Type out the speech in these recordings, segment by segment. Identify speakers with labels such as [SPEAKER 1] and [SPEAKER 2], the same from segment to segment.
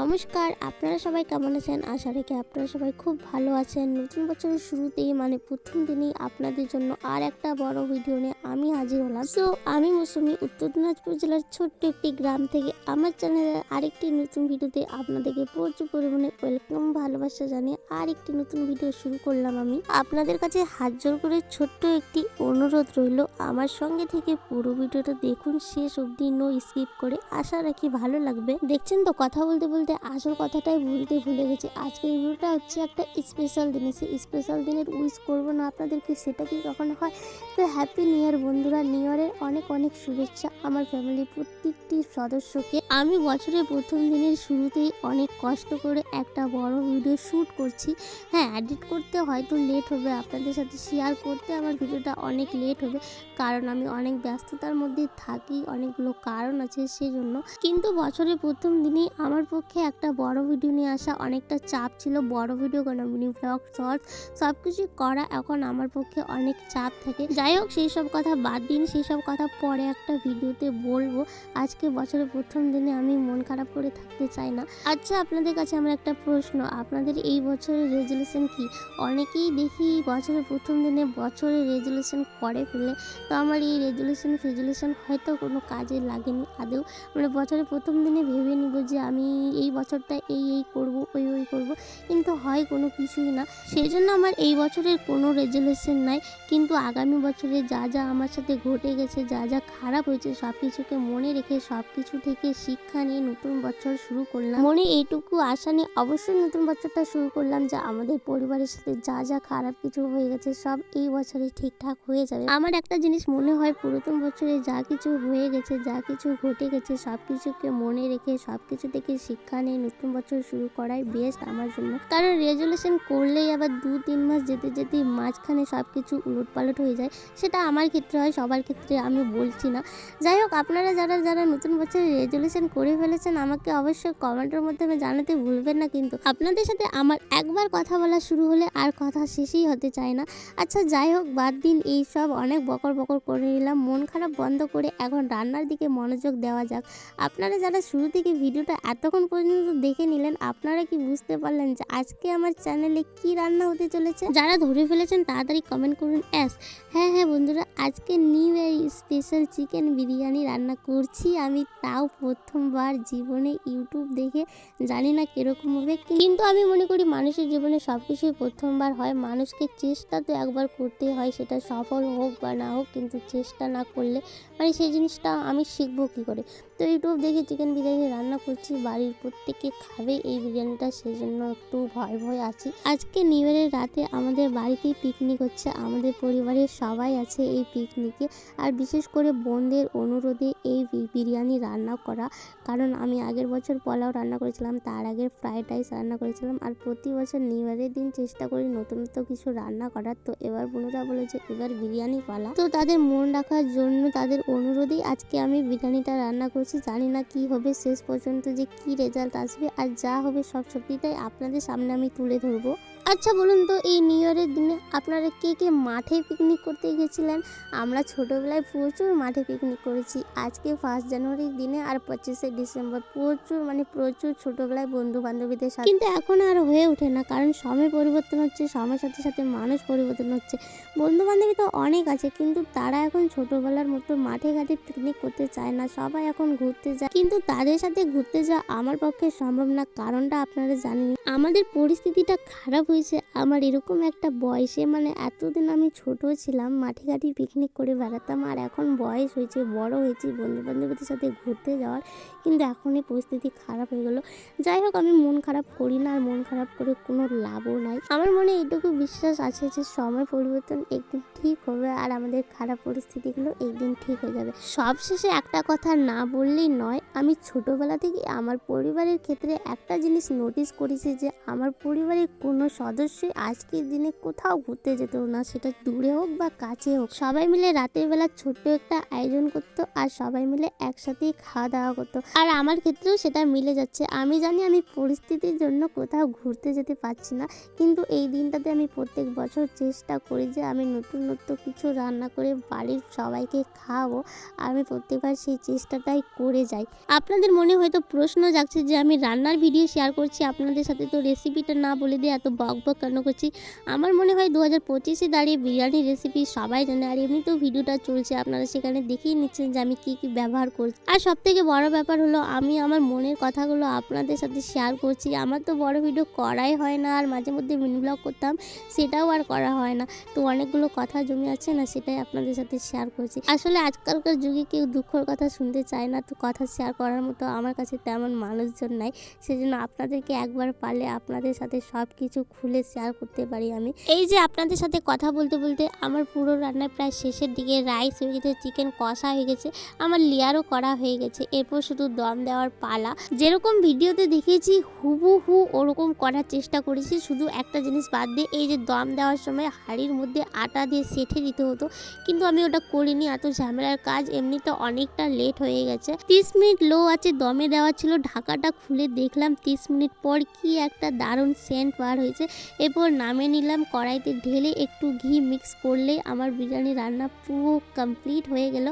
[SPEAKER 1] নমস্কার, আপনারা সবাই কেমন আছেন? আশা রেখে আপনারা সবাই খুব ভালো আছেন। নতুন বছরের শুরুতেই মানে প্রথম দিনেই আপনাদের জন্য আর একটা বড় ভিডিও নিয়ে আমি হাজির হলাম। তো আমি মৌসুমি, উত্তর দিনাজপুর জেলার ছোট্ট একটি গ্রাম থেকে আমার চ্যানেলের আরেকটি নতুন ভিডিওতে আপনাদেরকে প্রচুর পরিমাণে ওয়েলকাম ভালোবাসা জানিয়ে আরেকটি নতুন ভিডিও শুরু করলাম আমি। আপনাদের কাছে হাত জোর করে ছোট্ট একটি অনুরোধ রইল। আমার সঙ্গে থেকে পুরো ভিডিওটা দেখুন, শেষ অবধি নো স্কিপ করে। আশা রাখি ভালো লাগবে। দেখছেন তো, কথা বলতে বলতে আসল কথাটাই বলতে ভুলে গেছি। আজকের ভিডিওটা হচ্ছে একটা স্পেশাল দিনে। সেই স্পেশাল দিনের উইশ করব না আপনাদেরকে, সেটা কি কখনো হয়? তো হ্যাপি নিউ ইয়ার বন্ধুরা নিউ ইয়ারের অনেক অনেক শুভেচ্ছা আমার ফ্যামিলির প্রত্যেকটি সদস্যকে। আমি বছরের প্রথম দিনের শুরুতেই অনেক কষ্ট করে একটা বড় ভিডিও শ্যুট করছি। হ্যাঁ এডিট করতে হয়তো লেট হবে, আপনাদের সাথে শেয়ার করতে আমার ভিডিওটা অনেক লেট হবে, কারণ আমি অনেক ব্যস্ততার মধ্যে থাকি, অনেকগুলো কারণ আছে সেজন্য। কিন্তু বছরের প্রথম দিনেই আমার পক্ষে একটা বড় ভিডিও নিয়ে আসা অনেকটা চাপ ছিল, বড় ভিডিও কেন মিনি ব্লগ শর্টস সব কিছু করা এখন আমার পক্ষে অনেক চাপ থাকে। যাই হোক, সেই সব কথা বাদ দিন সেই সব কথা পরে একটা ভিডিওতে বলব। আজকে বছরের প্রথম দিনে আমি মন খারাপ করে থাকতে চাই না। আচ্ছা আপনাদের কাছে আমার একটা প্রশ্ন। আপনাদের এই বছরের রেজলিউশন কি? অনেকেই দেখি বছরের প্রথম দিনে বছরের রেজলিউশন করে ফেলে। তো আমার এই রেজলিউশন ফেজলিউশন হয়তো কোনো কাজে লাগেনি আদৌ। মানে বছরের প্রথম দিনে ভেবে নিব যে আমি এই বছরটা এই এই করব, ওই ওই করব। কিন্তু হয় কোনো কিছুই না। সেই জন্য আমার এই বছরের কোনো রেজলিউশন নাই। কিন্তু আগামী বছরে যা যা আমার সাথে ঘটে গেছে, যা যা খারাপ হয়েছে সব কিছুকে মনে রেখে সব কিছু থেকে শিক্ষা নিয়ে নতুন বছর শুরু করলাম। মনে এইটুকু আশা নিয়ে অবশ্যই নতুন বছরটা শুরু করলাম, যে আমাদের পরিবারের সাথে যা যা খারাপ কিছু হয়ে গেছে সব এই বছরে ঠিকঠাক হয়ে যাবে। আমার একটা জিনিস মনে হয়, পুরাতন বছরে যা কিছু হয়ে গেছে, যা কিছু ঘটে গেছে সব কিছুকে মনে রেখে সব কিছু থেকে শিক্ষা নিয়ে নতুন বছর শুরু করাই বেস্ট আমার জন্য। কারণ রেজলিউশন করলেই আবার দু তিন মাস যেতে যেতে মাঝখানে সব কিছু উলট পালট হয়ে যায়, সেটা আমার ক্ষেত্রে হয়, সবার ক্ষেত্রে আমি বলছি না। যাই হোক, আপনারা যারা যারা নতুন বছরে রেজলিউশন করে ফেলেছেন, আমাকে অবশ্যই কমেন্টের মাধ্যমে জানাতে ভুলবেন না কিন্তু। আপনাদের সাথে আমার একবার কথা বলা শুরু হলে আর কথা শেষই হতে চায় না। আচ্ছা যাই হোক, বাদ দিন এই সব। অনেক বকর বকর করে নিলাম। মন খারাপ বন্ধ করে এখন রান্নার দিকে মনোযোগ দেওয়া যাক। আপনারা যারা শুরু থেকে ভিডিওটা এতক্ষণ পর্যন্ত দেখে নিলেন, আপনারা কি বুঝতে পারলেন যে আজকে আমার চ্যানেলে কি রান্না হতে চলেছে? যারা ধরে ফেলেছেন, তাড়াতাড়ি কমেন্ট করুন। অ্যাস হ্যাঁ হ্যাঁ বন্ধুরা আজকে new year special chicken biryani রান্না করছি। আমি তাও প্রথমবার জীবনে ইউটিউব দেখে জানি না কীরকম হবে। কিন্তু আমি মনে করি মানুষের জীবনে সব কিছুই প্রথমবার হয়। মানুষকে চেষ্টা তো একবার করতে হয়, সেটা সফল হোক বা না হোক, কিন্তু চেষ্টা না করলে মানে সেই জিনিসটা আমি শিখব কী করে? তো ইউটিউব দেখে চিকেন বিরিয়ানি রান্না করছি। বাড়ির প্রত্যেকে খাবে এই বিরিয়ানিটা সেই জন্য একটু ভয় ভয় আছি। আজকে নিউ ইয়ারের রাতে আমাদের বাড়িতেই পিকনিক হচ্ছে। আমাদের পরিবারের সবাই আছে এই পিকনিকে আর বিশেষ করে বোনদের অনুরোধে এই বিরিয়ানি রান্না করা। কারণ আমি আগের বছর পোলাও রান্না করেছিলাম, তার আগে ফ্রাইড রাইস রান্না করেছিলাম। আর প্রতি বছর নিউ ইয়ারের দিন চেষ্টা করি নতুনত্ব কিছু রান্না করার। তো এবার বোনরা বলেছে এবার বিরিয়ানি পালা। তো তাদের মন রাখার জন্য তাদের অনুরোধেই আজকে আমি বিরিয়ানিটা রান্না করছি। জানি না কি হবে, শেষ পর্যন্ত যে কি রেজাল্ট আসবে আর যা হবে সব সত্যিটাই আপনাদের সামনে আমি তুলে ধরবো। আচ্ছা বলুন তো, এই নিউ ইয়ারের দিনে আপনারা কে কে মাঠে পিকনিক করতে গেছিলেন? আমরা ছোটোবেলায় প্রচুর মাঠে পিকনিক করেছি। আজকে ফার্স্ট জানুয়ারির দিনে আর পঁচিশে ডিসেম্বর প্রচুর মানে প্রচুর ছোটোবেলায় বন্ধু বান্ধবীদের সাথে কিন্তু এখন আর হয়ে ওঠে না, কারণ সময় পরিবর্তন হচ্ছে, সময়ের সাথে সাথে মানুষ পরিবর্তন হচ্ছে। বন্ধু বান্ধবী তো অনেক আছে, কিন্তু তারা এখন ছোটোবেলার মতো মাঠে ঘাটে পিকনিক করতে চায় না, সবাই এখন ঘুরতে যায়। কিন্তু তাদের সাথে ঘুরতে যাওয়া আমার পক্ষে সম্ভব না, কারণটা আপনারা জানেন আমাদের পরিস্থিতিটা খারাপ হয়েছে। আমার এরকম একটা বয়সে মানে এতদিন আমি ছোট ছিলাম, মাঠে ঘাটে পিকনিক করে বেড়াতাম, আর এখন বয়স হয়েছে, বড় হয়েছে বন্ধু বান্ধবীদের সাথে ঘুরতে যাওয়ার। কিন্তু এখন এই পরিস্থিতি খারাপ হয়ে গেলো। যাই হোক, আমি মন খারাপ করি না, আর মন খারাপ করে কোনো লাভও নাই। আমার মনে এইটুকু বিশ্বাস আছে যে, সময় পরিবর্তন একদিন ঠিক হবে, আর আমাদের খারাপ পরিস্থিতিগুলো একদিন ঠিক হয়ে যাবে। সবশেষে একটা কথা না বললেই নয়, আমি ছোটবেলা থেকে আমার পরিবারের ক্ষেত্রে একটা জিনিস নোটিস করেছি যে, আমার পরিবারের কোনো সদস্যই আজকের দিনে কোথাও ঘুরতে যেত না। সেটা দূরে হোক বা কাছে হোক। সবাই মিলে রাতের বেলা ছোট্ট একটা আয়োজন করতো আর সবাই মিলে একসাথেই খাওয়া দাওয়া করতো। আর আমার ক্ষেত্রেও সেটা মিলে যাচ্ছে। আমি জানি আমি পরিস্থিতির জন্য কোথাও ঘুরতে যেতে পারছি না। কিন্তু এই দিনটাতে আমি প্রত্যেক বছর চেষ্টা করি যে আমি নতুন নতুন কিছু রান্না করে বাড়ির সবাইকে খাওয়াবো। আমি প্রত্যেকবার সেই চেষ্টাটাই করে যাই। আপনাদের মনে হয়তো প্রশ্ন জাগছে যে আমি রান্নার ভিডিও শেয়ার করছি। আপনাদের সাথে তো রেসিপিটা না বলে দিয়ে এত বক বক কেন করছি? আমার মনে হয় দু হাজার পঁচিশে দাঁড়িয়ে বিরিয়ানি রেসিপি সবাই জানে। আর এমনিতেও ভিডিওটা চলছে, আপনারা সেখানে দেখেই নিচ্ছেন যে আমি কী কী ব্যবহার করছি। আর সব থেকে বড় ব্যাপার হলো, আমি আমার মনের কথাগুলো আপনাদের সাথে শেয়ার করছি। আমার তো বড় ভিডিও করাই হয় না, আর মাঝে মধ্যে মিনি ব্লগ করতাম, সেটাও আর করা হয় না। তো অনেকগুলো কথা জমে আছে না, সেটাই আপনাদের সাথে শেয়ার করছি। আসলে আজকালকার যুগে কেউ দুঃখর কথা শুনতে চায় না, তো কথা শেয়ার করার মতো আমার কাছে তেমন মানুষজন নাই। সেজন্য আপনাদেরকে একবার পারলে আপনাদের সাথে সব কিছু খুলে শেয়ার করতে পারি আমি। এই যে আপনাদের সাথে কথা বলতে বলতে আমার পুরো রান্না প্রায় শেষের দিকে রাইস হয়ে গেছে চিকেন কষা হয়ে গেছে, আমার লেয়ারও করা হয়ে গেছে, এরপর শুধু দম দেওয়ার পালা। যেরকম ভিডিওতে দেখিয়েছি, হুবহু ওরকম করার চেষ্টা করেছি, শুধু একটা জিনিস বাদ দিয়ে এই যে দম দেওয়ার সময় হাঁড়ির মধ্যে আটা দিয়ে সেঠে দিতে হতো, কিন্তু আমি ওটা করিনি, এত ঝামেলার কাজ এমনিতে অনেকটা লেট হয়ে গেছে। তিরিশ মিনিট লো আছে, দমে দেওয়া ছিল, ঢাকাটা খুলে দেখলাম, তিরিশ মিনিট পর কি একটা দারুণ সেন্ট বার হয়েছে এরপর নামে নিলাম। কড়াইতে ঢেলে একটু ঘি মিক্স করলে আমার বিরিয়ানি রান্না পুরো কমপ্লিট হয়ে গেল।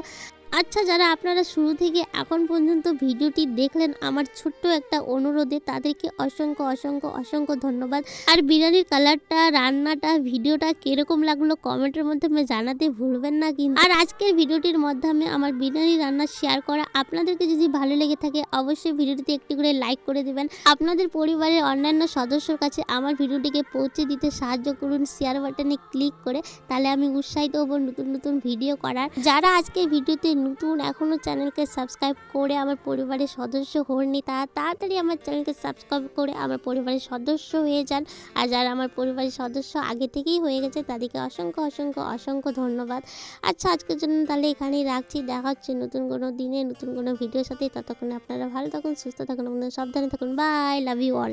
[SPEAKER 1] আচ্ছা যারা আপনারা শুরু থেকে এখন পর্যন্ত ভিডিওটি দেখলেন, আমার ছোট্ট একটা অনুরোধে তাদেরকে অসংখ্য অসংখ্য অসংখ্য ধন্যবাদ। আর বিরিয়ানির কালারটা, রান্নাটা, ভিডিওটা কীরকম লাগল কমেন্টের মাধ্যমে জানাতে ভুলবেন না কিন্তু। আর আজকের ভিডিওটির মাধ্যমে আমার বিরিয়ানি রান্না শেয়ার করা আপনাদেরকে যদি ভালো লেগে থাকে, অবশ্যই ভিডিওটিতে একটি করে লাইক করে দেবেন। আপনাদের পরিবারের অন্যান্য সদস্যর কাছে আমার ভিডিওটিকে পৌঁছে দিতে সাহায্য করুন শেয়ার বাটনে ক্লিক করে। তাহলে আমি উৎসাহিত হব নতুন নতুন ভিডিও করার। যারা আজকে ভিডিওতে নতুন এখনও চ্যানেলকে সাবস্ক্রাইব করে আমার পরিবারের সদস্য হননি তারা তাড়াতাড়ি আমার চ্যানেলকে সাবস্ক্রাইব করে আমার পরিবারের সদস্য হয়ে যান। আর যারা আমার পরিবারের সদস্য আগে থেকেই হয়ে গেছে, তাদেরকে অসংখ্য অসংখ্য অসংখ্য ধন্যবাদ। আচ্ছা আজকের জন্য তাহলে এখানেই রাখছি। দেখা হচ্ছে নতুন কোনো দিনে, নতুন কোনো ভিডিওর সাথে। ততক্ষণে আপনারা ভালো থাকুন, সুস্থ থাকুন আপনারা সাবধানে থাকুন। By love you all